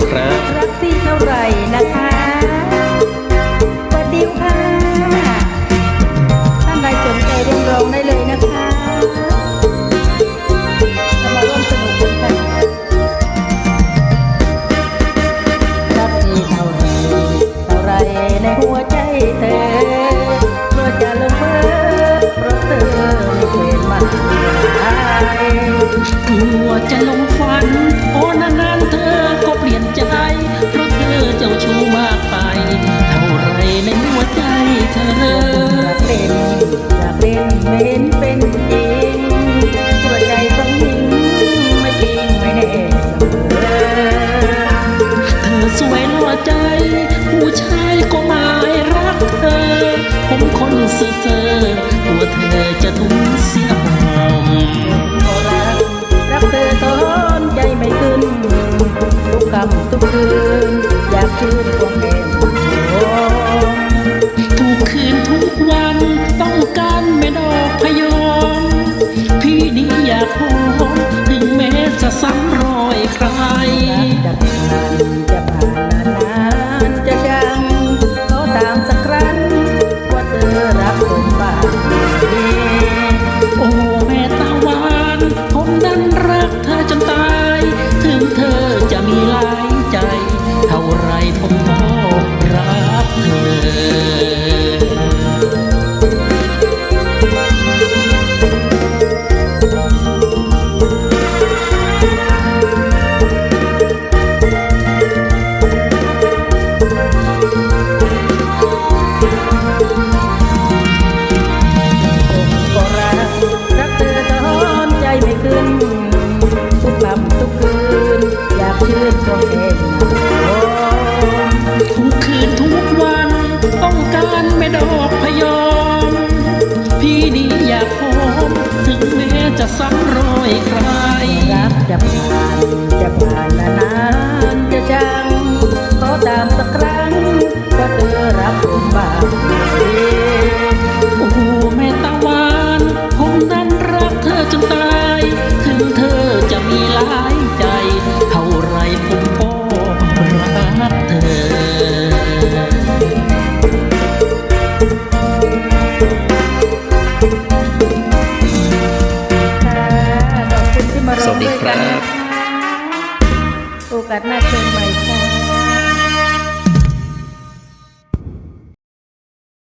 ซี่เท่าไหร่นะคะสวัสดีค่ะ ท่านใดสนใจเรียนร้องได้เลยนะคะจะมาร่วมสนุกกันค่ะรักที่เท่าไรเท่าไรในหัวใจเธอเมื่อจะลงเมื่อเพราะเธอไม่เคยมาหายกลัวจะลงฝันโอ้นานๆเธอำทุกคืน อยากคืนควงแก้มโอ้ทุกคืนทุกวันต้องการแม่ดอกพยองพี่นี้อยากหอมถึงแม้จะซ้ำรอยใครจะผ่านจะผ่าน เทุกคืนทุกวัน ต้องการไม่ดอกพยอม พี่นี้อยากหอม ถึงแม้จะซ้ำ Karna Chennai.